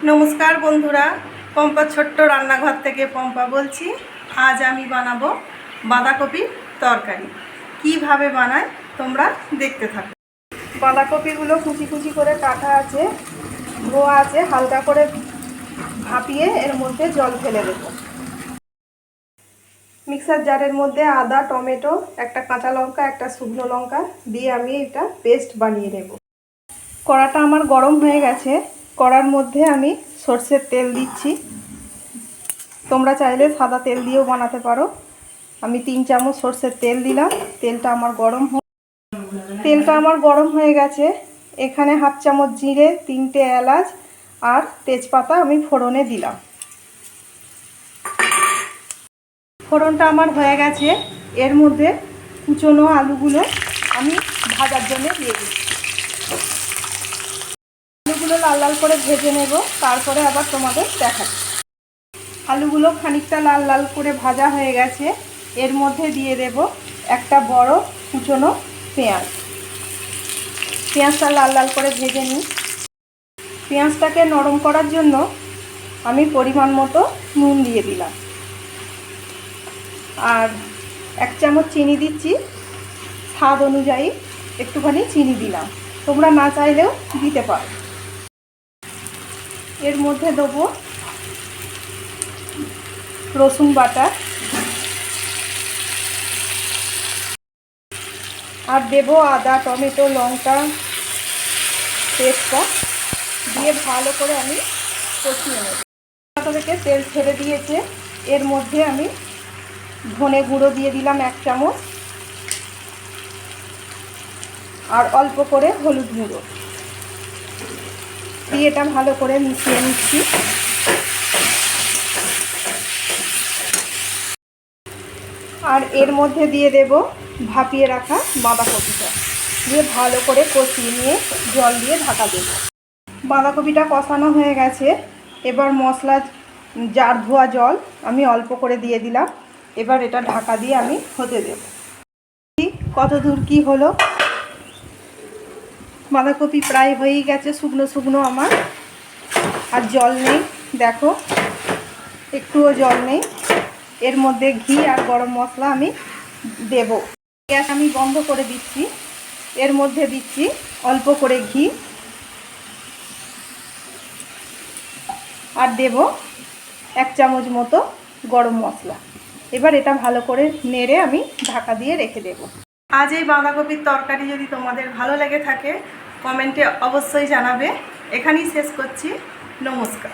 নমস্কার বন্ধুরা পম্পা ছোট্ট রান্নাঘর থেকে পম্পা বলছি। আজ আমি বানাবো বাঁধাকপির তরকারি। কীভাবে বানায় তোমরা দেখতে থাকো। বাঁধাকপিগুলো কুচি কুচি করে কাটা আছে, ধোয়া আছে, হালকা করে ভাপিয়ে এর মধ্যে জল ফেলে দেবো। মিক্সার জারের মধ্যে আদা, টমেটো, একটা কাঁচা লঙ্কা, একটা শুকনো লঙ্কা দিয়ে আমি এটা পেস্ট বানিয়ে নেব। কড়াটা আমার গরম হয়ে গেছে। কড়ার মধ্যে আমি সর্ষের তেল দিচ্ছি। তোমরা চাইলে সাদা তেল দিয়েও বানাতে পারো। আমি তিন চামচ সর্ষের তেল দিলাম। তেলটা আমার গরম তেলটা আমার গরম হয়ে গেছে। এখানে হাফ চামচ জিরে, তিনটে এলাচ আর তেজপাতা আমি ফোড়নে দিলাম। ফোড়নটা আমার হয়ে গেছে। এর মধ্যে কুচনো আলুগুলো আমি ভাজার জন্য দিয়ে দিচ্ছি। আলুগুলো লাল লাল করে ভেজে নেব, তারপরে আবার তোমাদের দেখাচ্ছি। আলুগুলো খানিকটা লাল লাল করে ভাজা হয়ে গেছে, এর মধ্যে দিয়ে দেব একটা বড় কুচনো পেঁয়াজ। পেঁয়াজটা লাল লাল করে ভেজে নিই। পেঁয়াজটাকে নরম করার জন্য আমি পরিমাণ মতো নুন দিয়ে দিলাম। আর এক চামচ চিনি দিচ্ছি, স্বাদ অনুযায়ী একটুখানি চিনি দিলাম। তোমরা না চাইলেও দিতে পারো। এর মধ্যে দেবো রসুন বাটা। আর দেবো আদা, টমেটো, লঙ্কা পেস্টটা। দিয়ে ভালো করে আমি কষিয়ে নেব। থেকে তেল ছেড়ে দিয়েছে। এর মধ্যে আমি ধনে গুঁড়ো দিয়ে দিলাম এক চামচ। আর অল্প করে হলুদ গুঁড়ো। দিয়ে এটা ভালো করে মিশিয়ে নিচ্ছি। আর এর মধ্যে দিয়ে দেব ভাপিয়ে রাখা বাঁধাকপিটা। দিয়ে ভালো করে কষিয়ে নিয়ে জল দিয়ে ঢাকা দেব। বাঁধাকপিটা কষানো হয়ে গেছে। এবার মশলা জার ধোয়া জল আমি অল্প করে দিয়ে দিলাম। এবার এটা ঢাকা দিয়ে আমি হতে দেব। কত দূর কি হলো বাঁধাকপি প্রায় হয়েই গেছে, শুকনো শুকনো আমার। আর জল নেই, দেখো, একটুও জল নেই। এর মধ্যে ঘি আর গরম মশলা আমি দেব। গ্যাস আমি বন্ধ করে দিচ্ছি, এর মধ্যে দিচ্ছি অল্প করে ঘি। আর দেব এক চামচ মতো গরম মশলা। এবার এটা ভালো করে নেড়ে আমি ঢাকা দিয়ে রেখে দেব। আজ এই বাঁধাকপির তরকারি যদি তোমাদের ভালো লেগে থাকে, কমেন্টে অবশ্যই জানাবে। এখানেই শেষ করছি। নমস্কার।